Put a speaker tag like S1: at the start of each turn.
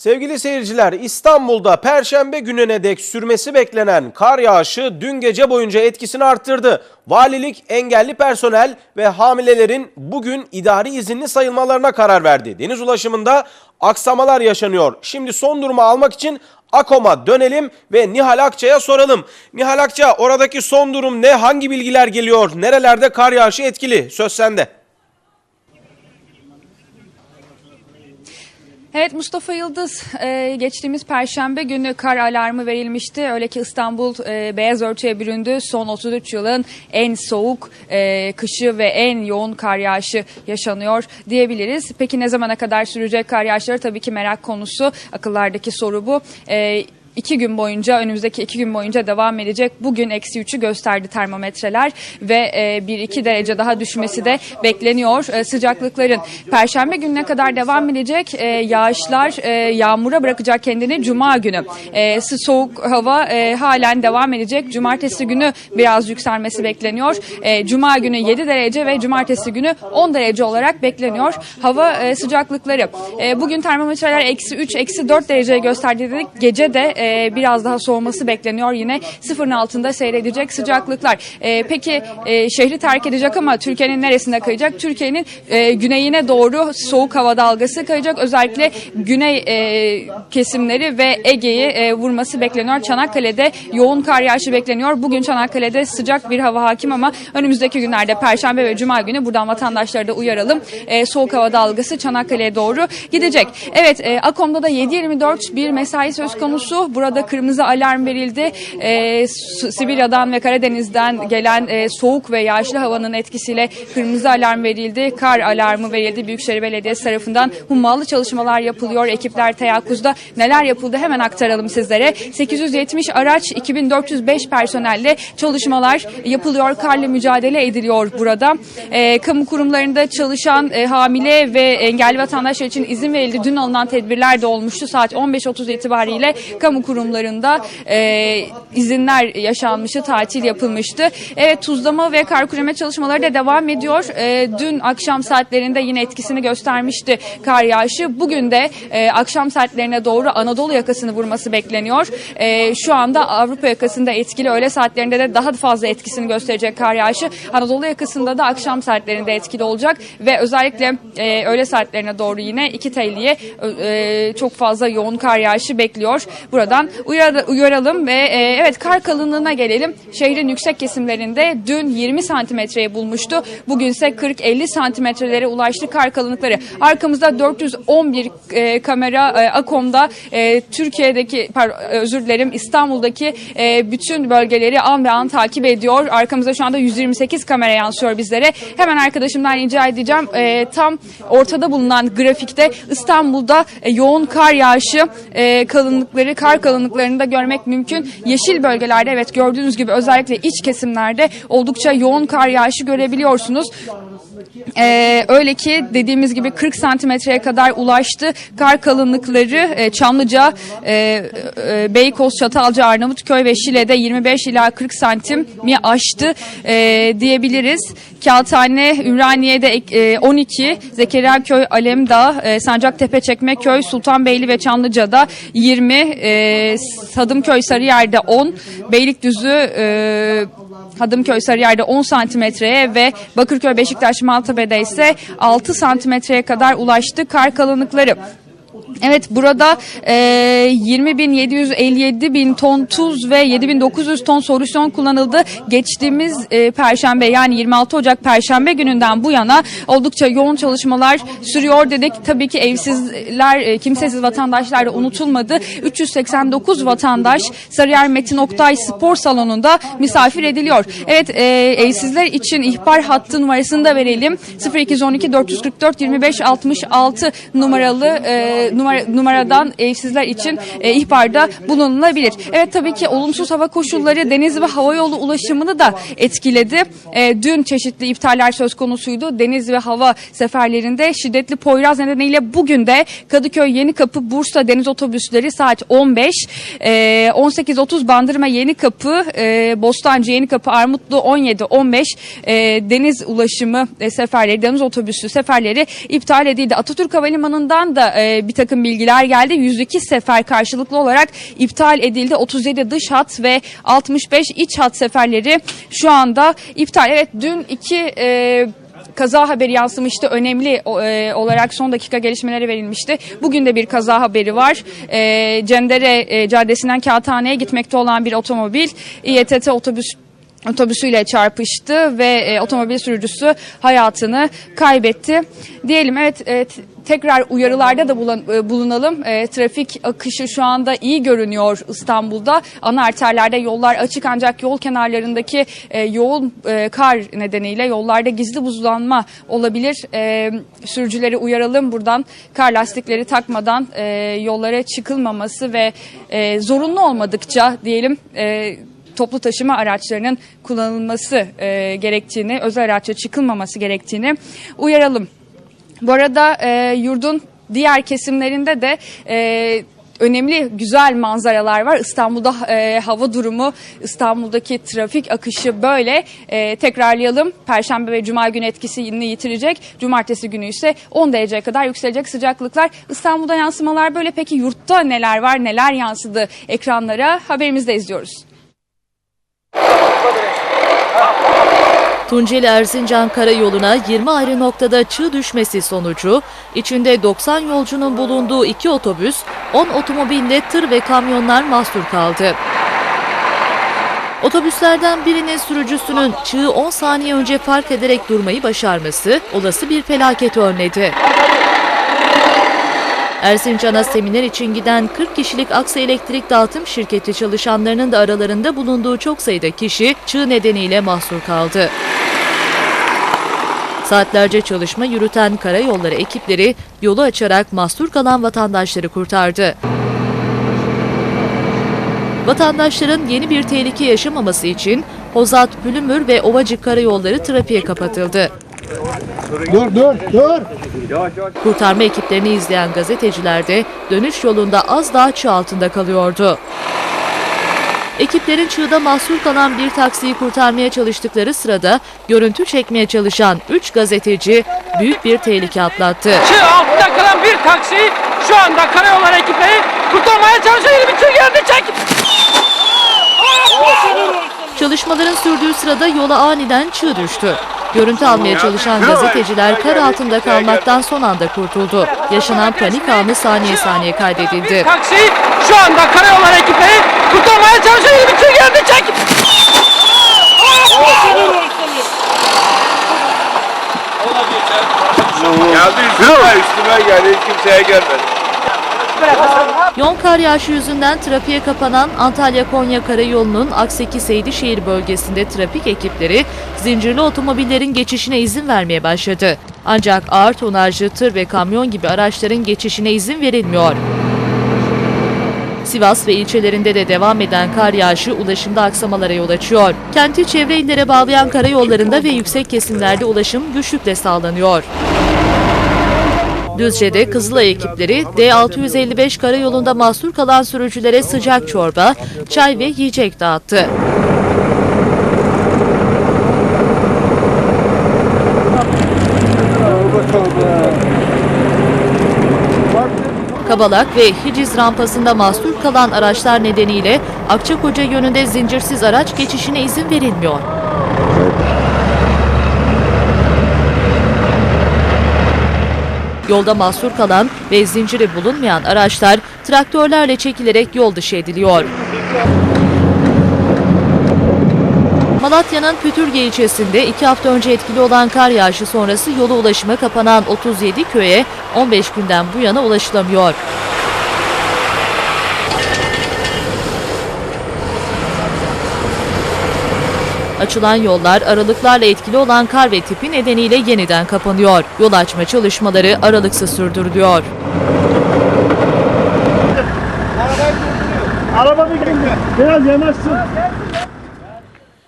S1: Sevgili seyirciler, İstanbul'da Perşembe gününe dek sürmesi beklenen kar yağışı dün gece boyunca etkisini arttırdı. Valilik engelli personel ve hamilelerin bugün idari izinli sayılmalarına karar verdi. Deniz ulaşımında aksamalar yaşanıyor. Şimdi son durumu almak için AKOM'a dönelim ve Nihal Akça'ya soralım. Nihal Akça oradaki son durum ne? Hangi bilgiler geliyor? Nerelerde kar yağışı etkili? Söz sende.
S2: Evet Mustafa Yıldız e, geçtiğimiz perşembe günü kar alarmı verilmişti. Öyle ki İstanbul e, beyaz örtüye büründü. Son 33 yılın en soğuk e, kışı ve en yoğun kar yağışı yaşanıyor diyebiliriz. Peki ne zamana kadar sürecek kar yağışları tabii ki merak konusu. Akıllardaki soru bu. E, İki gün boyunca önümüzdeki iki gün boyunca devam edecek. Bugün eksi üçü gösterdi termometreler ve e, bir iki derece daha düşmesi de bekleniyor e, sıcaklıkların. Perşembe gününe kadar devam edecek e, yağışlar e, yağmura bırakacak kendini Cuma günü. Soğuk hava e, halen devam edecek. Cumartesi günü biraz yükselmesi bekleniyor. Cuma günü 7 derece ve cumartesi günü 10 derece olarak bekleniyor. Hava sıcaklıkları. Bugün termometreler eksi 3, eksi 4 derece gösterdi dedik. Gece de e, biraz daha soğuması bekleniyor. Yine sıfırın altında seyredecek sıcaklıklar. E, peki e, şehri terk edecek ama Türkiye'nin neresinde kayacak? Türkiye'nin e, güneyine doğru soğuk hava dalgası kayacak. Özellikle güney e, kesimleri ve Ege'yi e, vurması bekleniyor. Çanakkale'de yoğun kar yağışı bekleniyor. Bugün Çanakkale'de sıcak bir hava hakim ama önümüzdeki günlerde Perşembe ve Cuma günü buradan vatandaşları da uyaralım. E, soğuk hava dalgası Çanakkale'ye doğru gidecek. Evet e, Akom'da da 7-24 bir mesai söz konusu. Burada kırmızı alarm verildi. E, Sibirya'dan ve Karadeniz'den gelen e, soğuk ve yağışlı havanın etkisiyle kırmızı alarm verildi. Kar alarmı verildi. Büyükşehir Belediyesi tarafından hummalı çalışmalar yapılıyor. Ekipler teyakkuzda neler yapıldı hemen aktaralım sizlere. 870 araç 2405 personelle çalışmalar yapılıyor. Karla mücadele ediliyor burada. E, kamu kurumlarında çalışan e, hamile ve engelli vatandaşlar için izin verildi. Dün alınan tedbirler de olmuştu. Saat 15.30 itibariyle kamu kurumlarında e, izinler yaşanmıştı, tatil yapılmıştı. Evet tuzlama ve kar küreme çalışmaları da devam ediyor. E, dün akşam saatlerinde yine etkisini göstermişti kar yağışı. Bugün de e, akşam saatlerine doğru Anadolu yakasını vurması bekleniyor. E, şu anda Avrupa yakasında etkili öğle saatlerinde de daha fazla etkisini gösterecek kar yağışı. Anadolu yakasında da akşam saatlerinde etkili olacak ve özellikle e, öğle saatlerine doğru yine iki telliye e, çok fazla yoğun kar yağışı bekliyor. Buradan uyar, uyaralım ve e, evet kar kalınlığına gelelim. Şehrin yüksek kesimlerinde dün 20 santimetreyi bulmuştu. Bugünse 40-50 santimetrelere ulaştı kar kalınlıkları. Arkamızda 411 e, kamera e, Akom'da e, Türkiye'deki pardon, özür dilerim İstanbul'daki e, bütün bölgeleri an ve an takip ediyor. Arkamızda şu anda 128 kamera yansıyor bizlere. Hemen arkadaşımdan rica edeceğim. E, tam ortada bulunan grafikte İstanbul'da e, yoğun kar yağışı e, kalınlıkları, kar kalınlıklarını da görmek mümkün. Yeşil bölgelerde evet gördüğünüz gibi özellikle iç kesimlerde oldukça yoğun kar yağışı görebiliyorsunuz. Ee, öyle ki dediğimiz gibi 40 santimetreye kadar ulaştı. Kar kalınlıkları e, Çamlıca, e, e, Beykoz, Çatalca, Arnavutköy ve Şile'de 25 ila 40 santimi aştı e, diyebiliriz. Kağıthane, Ümraniye'de e, 12, Zekeriyaköy, Alemdağ, e, Sancaktepe, Çekmeköy, Sultanbeyli ve Çamlıca'da 20, e, Sadımköy, Sarıyer'de 10, Beylikdüzü, e, Hadımköy Sarıyer'de 10 santimetreye ve Bakırköy Beşiktaş Maltepe'de ise 6 santimetreye kadar ulaştı kar kalınlıkları. Evet burada e, 20 bin 757 bin ton tuz ve 7900 ton solüsyon kullanıldı. Geçtiğimiz e, perşembe yani 26 Ocak perşembe gününden bu yana oldukça yoğun çalışmalar sürüyor dedik. Tabii ki evsizler, e, kimsesiz vatandaşlar da unutulmadı. 389 vatandaş Sarıyer Metin Oktay Spor Salonu'nda misafir ediliyor. Evet e, evsizler için ihbar hattı numarasını da verelim. 0212 444 25 66 numaralı e, numara, numaradan evsizler için e, ihbarda bulunulabilir. Evet tabii ki olumsuz hava koşulları deniz ve hava yolu ulaşımını da etkiledi. E, dün çeşitli iptaller söz konusuydu. Deniz ve hava seferlerinde şiddetli Poyraz nedeniyle bugün de Kadıköy Yenikapı Bursa deniz otobüsleri saat 15, e, 18.30 Bandırma Yenikapı, e, Bostancı Yenikapı Armutlu 17-15 e, deniz ulaşımı e, seferleri, deniz otobüsü seferleri iptal edildi. Atatürk Havalimanı'ndan da e, bir takım takım bilgiler geldi. 102 sefer karşılıklı olarak iptal edildi. 37 dış hat ve 65 iç hat seferleri şu anda iptal. Evet dün iki e, kaza haberi yansımıştı. Önemli e, olarak son dakika gelişmeleri verilmişti. Bugün de bir kaza haberi var. E, Cendere e, Caddesi'nden Kağıthane'ye gitmekte olan bir otomobil İETT otobüs otobüsüyle çarpıştı ve e, otomobil sürücüsü hayatını kaybetti. Diyelim evet e, tekrar uyarılarda da bulan- e, bulunalım. E, trafik akışı şu anda iyi görünüyor İstanbul'da. Ana arterlerde yollar açık ancak yol kenarlarındaki e, yoğun e, kar nedeniyle yollarda gizli buzlanma olabilir. E, sürücüleri uyaralım buradan kar lastikleri takmadan e, yollara çıkılmaması ve e, zorunlu olmadıkça diyelim e, toplu taşıma araçlarının kullanılması e, gerektiğini, özel araçla çıkılmaması gerektiğini uyaralım. Bu arada e, yurdun diğer kesimlerinde de e, önemli güzel manzaralar var. İstanbul'da e, hava durumu, İstanbul'daki trafik akışı böyle. E, tekrarlayalım. Perşembe ve Cuma günü etkisini yitirecek. Cumartesi günü ise 10 dereceye kadar yükselecek sıcaklıklar. İstanbul'da yansımalar böyle. Peki yurtta neler var, neler yansıdı ekranlara? Haberimizde izliyoruz.
S3: Tunceli Erzincan Karayolu'na 20 ayrı noktada çığ düşmesi sonucu içinde 90 yolcunun bulunduğu iki otobüs, 10 otomobille tır ve kamyonlar mahsur kaldı. Otobüslerden birinin sürücüsünün çığı 10 saniye önce fark ederek durmayı başarması olası bir felaket önledi. Erzincan'a seminer için giden 40 kişilik Aksa Elektrik Dağıtım Şirketi çalışanlarının da aralarında bulunduğu çok sayıda kişi çığ nedeniyle mahsur kaldı. Saatlerce çalışma yürüten karayolları ekipleri yolu açarak mahsur kalan vatandaşları kurtardı. Vatandaşların yeni bir tehlike yaşamaması için Hozat, Pülümür ve Ovacık karayolları trafiğe kapatıldı.
S4: Dur dur dur.
S3: Kurtarma ekiplerini izleyen gazeteciler de dönüş yolunda az daha çığ altında kalıyordu. Ekiplerin çığda mahsur kalan bir taksiyi kurtarmaya çalıştıkları sırada görüntü çekmeye çalışan 3 gazeteci büyük bir tehlike atlattı.
S5: Çığ altında kalan bir taksi şu anda karayolları ekipleri kurtarmaya çalışıyor. Yeni bir tır geldi çek.
S3: Çalışmaların sürdüğü sırada yola aniden çığ düştü. Görüntü almaya çalışan gazeteciler kar altında kalmaktan son anda kurtuldu. Yaşanan panik anı saniye saniye kaydedildi.
S5: Taksi şu anda karayolları ekipleri kurtarmaya çalışıyor. Tır geldi çek.
S6: Geldi üstüme, üstüme geldi. Hiç kimseye gelmedi.
S3: Kar yağışı yüzünden trafiğe kapanan Antalya-Konya Karayolu'nun Akseki Seydişehir bölgesinde trafik ekipleri zincirli otomobillerin geçişine izin vermeye başladı. Ancak ağır tonajlı tır ve kamyon gibi araçların geçişine izin verilmiyor. Sivas ve ilçelerinde de devam eden kar yağışı ulaşımda aksamalara yol açıyor. Kenti çevre illere bağlayan karayollarında ve yüksek kesimlerde ulaşım güçlükle sağlanıyor. Düzce'de Kızılay ekipleri D655 karayolunda mahsur kalan sürücülere sıcak çorba, çay ve yiyecek dağıttı. Kabalak ve Hiciz rampasında mahsur kalan araçlar nedeniyle Akçakoca yönünde zincirsiz araç geçişine izin verilmiyor. Yolda mahsur kalan ve zinciri bulunmayan araçlar traktörlerle çekilerek yol dışı ediliyor. Malatya'nın Pütürge ilçesinde iki hafta önce etkili olan kar yağışı sonrası yolu ulaşıma kapanan 37 köye 15 günden bu yana ulaşılamıyor. Açılan yollar aralıklarla etkili olan kar ve tipi nedeniyle yeniden kapanıyor. Yol açma çalışmaları aralıksız sürdürülüyor.
S4: Araba bir Biraz yanaşsın.